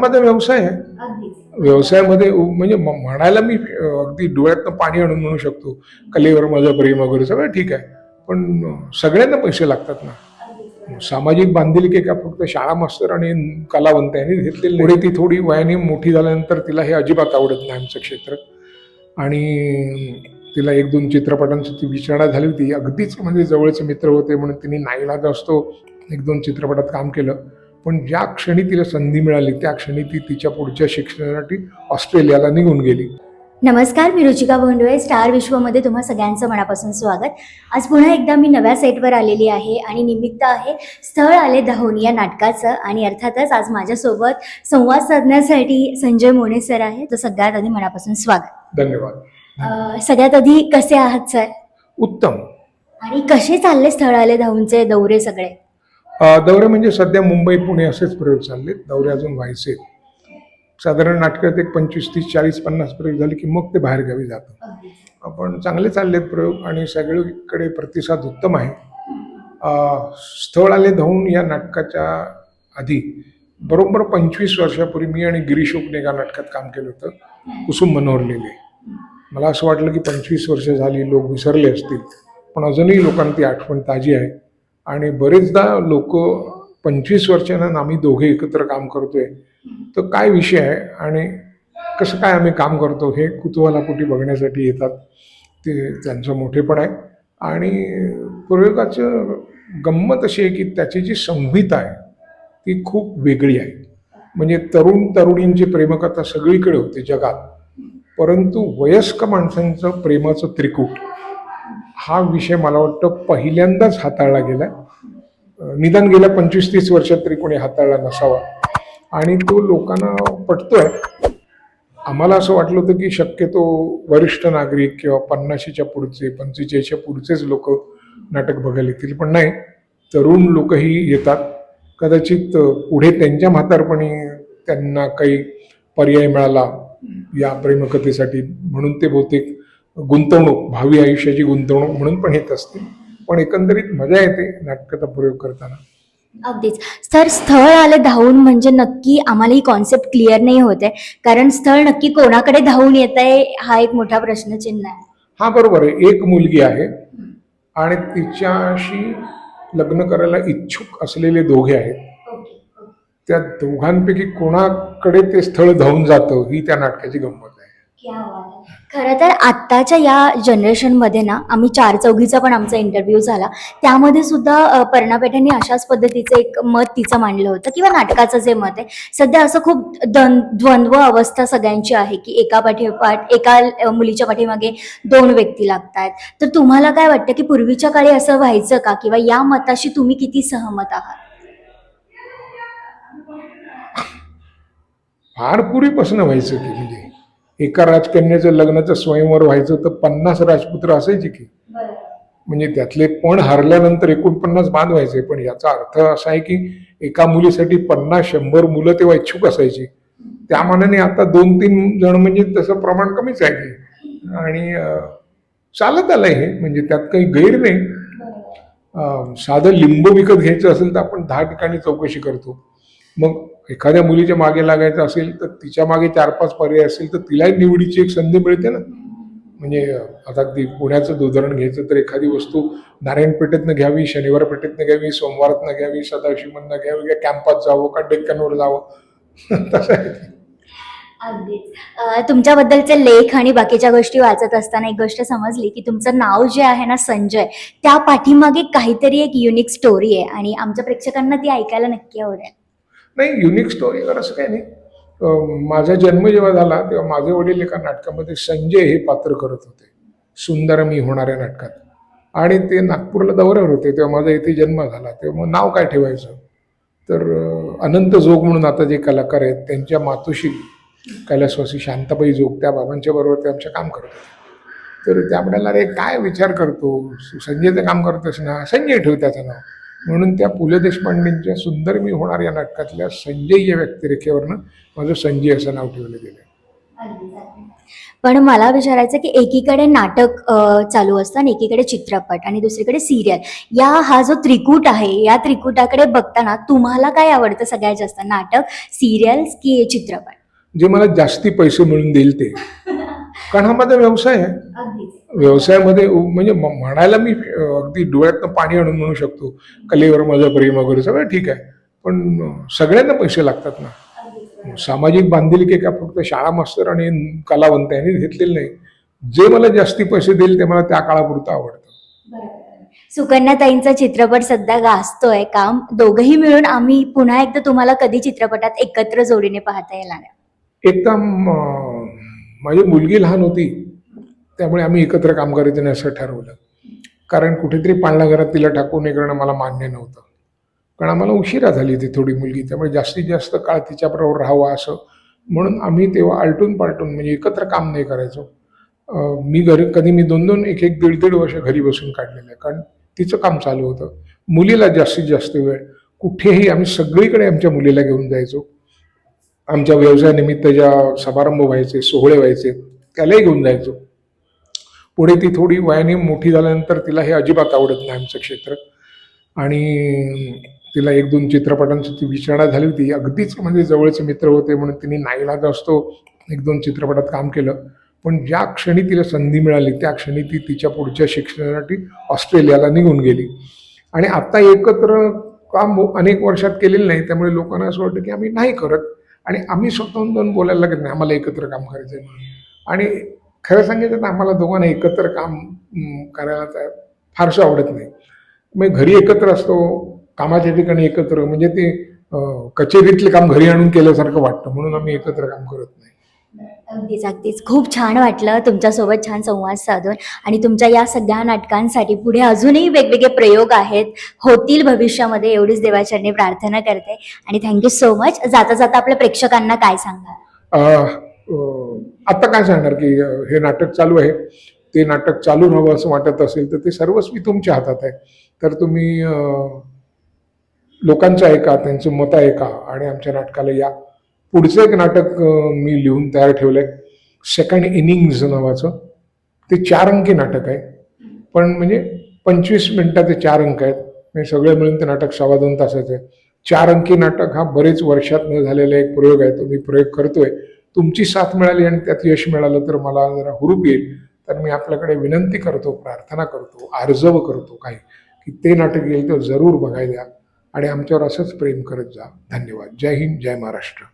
माझा व्यवसाय आहे. व्यवसायामध्ये म्हणजे म्हणायला मी अगदी डोळ्यातनं पाणी आणून म्हणू शकतो. कलेवर माझं प्रेम वगैरे सगळं ठीक आहे. पण सगळ्यांना पैसे लागतात ना. सामाजिक बांधिलकी का फक्त शाळा मास्तर आणि कलावंत यांनी घेतलेली. पुढे ती थोडी वयाने मोठी झाल्यानंतर तिला हे अजिबात आवडत नाही आमचं क्षेत्र. आणि तिला एक दोन चित्रपटांची ती विचारणा झाली होती. अगदीच म्हणजे जवळचे मित्र होते म्हणून तिने नाईलाज असतो एक दोन चित्रपटात काम केलं. पण ज्या क्षणी तिला संधी मिळाली त्या क्षणी ती तिच्या पुढच्या शिक्षणासाठी ऑस्ट्रेलियाला निघून गेली. नमस्कार मी रुचिका भोंडवे स्टार विश्वमध्ये तुम्हा सगळ्यांचं मनापासून स्वागत. आज पुन्हा एकदा मी नव्या सेटवर आलेली आहे आणि निमित्त आहे स्थळ आले धावून या नाटकाचं आणि अर्थातच आज माझ्यासोबत संवाद साधण्यासाठी संजय मोने सर आहे तर सगळ्यात आधी मनापासून स्वागत. धन्यवाद. सगळ्यात आधी कसे आहात सर? उत्तम. आणि कसे चालले स्थळ आले धावूनचे दौरे सगळे? दौरे म्हणजे सध्या मुंबई पुणे असेच प्रयोग चालले दौरे अजून व्हायचे. साधारण नाटकात एक पंचवीस तीस चाळीस पन्नास प्रयोग झाले की मग ते बाहेरगावी जातं पण चांगले चाललेत प्रयोग आणि सगळीकडे प्रतिसाद उत्तम आहे. स्थळ आले धावून या नाटकाच्या आधी बरोबर पंचवीस वर्षापूर्वी मी आणि गिरीश उपने या नाटकात काम केलं होतं. कुसुम मनोहरलेले मला असं वाटलं की पंचवीस वर्ष झाली लोक विसरले असतील. पण अजूनही लोकांना ती आठवण ताजी आहे. आणि बरेचदा लोक पंचवीस वर्षानं आम्ही दोघे एकत्र काम करतोय. तर काय विषय आहे? आणि कसं काय आम्ही काम करतो? हे कुतूहलापोटी बघण्यासाठी येतात. ते त्यांचं मोठेपण आहे. आणि प्रयोगाचं गंमत अशी आहे की त्याची जी संहिता आहे ती खूप वेगळी आहे. म्हणजे तरुण तरुणींची प्रेमकथा सगळीकडे होते जगात. परंतु वयस्क माणसांचं प्रेमाचं त्रिकूट हा विषय मला वाटतं पहिल्यांदाच हाताळला गेला निदान गेल्या पंचवीस तीस वर्षात तरी कोणी हाताळला नसावा. आणि तो लोकांना पटतोय. आम्हाला असं वाटलं होतं की शक्यतो वरिष्ठ नागरिक किंवा पन्नाशीच्या पुढचे पंचेचाळीसच्या पुढचेच लोक नाटक बघायला येतील. पण नाही तरुण लोकही येतात. कदाचित पुढे त्यांच्या म्हातारपणी त्यांना काही पर्याय मिळाला या प्रेमकथेसाठी. म्हणून ते बहुतेक गुंतवणूक भावी आयुष्याची गुंतवणूक म्हणून पण येत असतील. पण एकंदरीत मजा येते नाटकाचा प्रयोग करताना. अगदीच. तर स्थळ आले धावून म्हणजे नक्की आम्हाला ही कॉन्सेप्ट क्लिअर नाही होते कारण स्थळ नक्की कोणाकडे धावून येत आहे हा एक मोठा प्रश्नचिन्ह आहे. हा बरोबर आहे. एक मुलगी आहे आणि तिच्याशी लग्न करायला इच्छुक असलेले दोघे आहेत. त्या दोघांपैकी कोणाकडे ते स्थळ धावून जातं ही त्या नाटकाची गंमत आहे. खरं तर आत्ताच्या या जनरेशनमध्ये ना आम्ही चार चौघीचा पण आमचा इंटरव्ह्यू झाला. त्यामध्ये सुद्धा अ, पर्णा पेठेंनी अशाच पद्धतीचं एक मत तिचं मांडलं होतं किंवा नाटकाचं जे मत आहे. सध्या असं खूप द्वंद्व अवस्था सगळ्यांची आहे की एका पाठीपाठ एका मुलीच्या पाठीमागे दोन व्यक्ती लागतात तर तुम्हाला काय वाटतं की पूर्वीच्या काळी असं व्हायचं का? किंवा या मताशी तुम्ही किती सहमत आहात? फार पूर्वीपासून व्हायचं की म्हणजे एका राजकन्याचं लग्नाचं स्वयंवर व्हायचं तर पन्नास राजपुत्र असायचे की. म्हणजे त्यातले पण हरल्यानंतर एकोणपन्नास बाद व्हायचे पण याचा अर्थ असा आहे की एका मुलीसाठी पन्नास शंभर मुलं तेव्हा इच्छुक असायची. त्या मानाने आता दोन तीन जण म्हणजे तसं प्रमाण कमीच आहे की. आणि चालत आलंय हे म्हणजे त्यात काही गैर नाही. साधं लिंबू विकत घ्यायचं असेल तर आपण दहा ठिकाणी चौकशी करतो. मग एखाद्या मुलीच्या मागे लागायचं असेल तर तिच्यामागे चार पाच पर्याय असेल तर तिलाही निवडीची एक संधी मिळते ना. म्हणजे आता अगदी पुण्याचं उदाहरण घ्यायचं तर एखादी वस्तू नारायण पेठेतनं घ्यावी शनिवार पेठेतनं घ्यावी सोमवारातनं घ्यावी सदाशिवमधनं घ्यावी किंवा कॅम्पात जावं का डेक्कनवर जावं? तसं आहे. ते. अगदीच तुमच्याबद्दलचे लेख आणि बाकीच्या गोष्टी वाचत असताना एक गोष्ट समजली की तुमचं नाव जे आहे ना संजय त्या पाठीमागे काहीतरी एक युनिक स्टोरी आहे आणि आमच्या प्रेक्षकांना ती ऐकायला नक्की आवडेल. नाही युनिक स्टोरीवर असं काही नाही. माझा जन्म जेव्हा झाला तेव्हा माझे वडील एका नाटकामध्ये संजय हे पात्र करत होते. सुंदर मी होणाऱ्या नाटकात. आणि ते नागपूरला दौऱ्यावर होते तेव्हा माझा इथे जन्म झाला. तेव्हा मग नाव काय ठेवायचं? तर अनंत जोग म्हणून आता जे कलाकार आहेत त्यांच्या मातोशी कैलासवासी शांताबाई जोग त्या बाबांच्या बरोबर ते आमच्या काम करत होते. तर त्या म्हणाला अरे काय विचार करतो? संजयचं काम करतोस ना? संजय ठेव त्याचं नाव. म्हणून त्या पु ल देशपांडेंच्या सुंदर मी होणार या नाटकातल्या संजय या व्यक्तिरेखेवरनं माझं संजय असं नाव ठेवलं गेलं पण मला विचारायचं की एकीकडे नाटक चालू असतं आणि एकीकडे चित्रपट आणि दुसरीकडे सिरियल. या हा जो त्रिकूट आहे या त्रिकुटाकडे बघताना तुम्हाला काय आवडतं सगळ्यात जास्त नाटक सिरियल्स की चित्रपट? जे मला जास्ती पैसे मिळून देईल ते. कारण हा माझा व्यवसाय आहे. व्यवसायामध्ये म्हणजे म्हणायला मी अगदी डोळ्यातनं पाणी आणून म्हणू शकतो. कलेवर माझं प्रेम वगैरे सगळं ठीक आहे. पण सगळ्यांना पैसे लागतात ना. सामाजिक बांधिलकी का फक्त शाळा मास्तर आणि कलावंत यांनी घेतलेलं नाही. जे मला जास्ती पैसे देईल ते मला त्या काळापुरतं आवडतं. सुकन्याताईंचा चित्रपट सध्या गाजतोय काम. दोघही मिळून आम्ही पुन्हा एकदा तुम्हाला कधी चित्रपटात एकत्र जोडीने पाहता येणार? म- माझी मुलगी लहान होती. त्यामुळे आम्ही एकत्र काम करायचं नाही असं ठरवलं. कारण कुठेतरी पाळणाघरात तिला टाकून हे करणं मला मान्य नव्हतं. कारण आम्हाला उशिरा झाली ती थोडी मुलगी त्यामुळे जास्तीत जास्त काळ तिच्याबरोबर राहावा असं. म्हणून आम्ही तेव्हा आलटून पालटून म्हणजे एकत्र काम नाही करायचो. मी घरी कधी मी दोन दोन एक एक दीड दीड वर्ष घरी बसून काढलेलं आहे. कारण तिचं काम चालू होतं. मुलीला जास्तीत जास्त वेळ. कुठेही आम्ही सगळीकडे आमच्या मुलीला घेऊन जायचो. आमच्या व्यवसायानिमित्त ज्या समारंभ व्हायचे सोहळे व्हायचे त्यालाही घेऊन जायचो. पुढे ती थोडी वयाने मोठी झाल्यानंतर तिला हे अजिबात आवडत नाही आमचं क्षेत्र. आणि तिला एक दोन चित्रपटांची ती विचारणा झाली होती. अगदीच म्हणजे जवळचे मित्र होते म्हणून तिने नाईलाज असतो. एक दोन चित्रपटात काम केलं. पण ज्या क्षणी तिला संधी मिळाली त्या क्षणी ती तिच्या पुढच्या शिक्षणासाठी ऑस्ट्रेलियाला निघून गेली. आणि आता एकत्र काम अनेक वर्षात केलेलं नाही. त्यामुळे लोकांना असं वाटतं की आम्ही नाही करत. आणि आम्ही स्वतःहून दोन बोलायला लागत नाही. आम्हाला एकत्र काम करायचं आहे म्हणून. आणि खरं सांगायचं तर आम्हाला दोघांना एकत्र काम करायला फारसं आवडत नाही. मग घरी एकत्र असतो कामाच्या ठिकाणी एकत्र म्हणजे ते कचेरीतले काम घरी आणून केल्यासारखं वाटतं म्हणून आम्ही एकत्र काम करत नाही. अगदीच अगदीच. खूप छान वाटलं तुमच्यासोबत छान संवाद साधून आणि तुमच्या या सगळ्या नाटकांसाठी पुढे अजूनही वेगवेगळे प्रयोग आहेत. होतील भविष्यामध्ये एवढीच देवाचरणी प्रार्थना करते. आणि थँक्यू सो मच जाता जाता आपल्या प्रेक्षकांना काय अं, आत्ता काय सांगणार की हे नाटक चालू आहे. ते नाटक चालू राहावं असं वाटत असेल तर ते सर्वस्वी तुमच्या हातात आहे. तर तुम्ही लोकांचं ऐका त्यांचं मत ऐका आणि आमच्या नाटकाला या. पुढचं एक नाटक मी लिहून तयार ठेवलंय. सेकंड इनिंग्ज नावाचं. ते चार अंकी नाटक आहे. पण म्हणजे पंचवीस मिनिटाचे चार अंक आहेत. म्हणजे सगळे मिळून ते नाटक सव्वा दोन तासाचं आहे. चार अंकी नाटक हा बरेच वर्षात न झालेला एक प्रयोग आहे. तो मी प्रयोग करतोय. तुमची साथ मिळाली आणि त्यात यश मिळालं तर मला जरा हुरूप येईल. तर मी आपल्याकडे विनंती करतो प्रार्थना करतो आर्जव करतो काही. की ते नाटक येईल तर जरूर बघायला आणि आमच्यावर असंच प्रेम करत जा. धन्यवाद. जय हिंद जय महाराष्ट्र.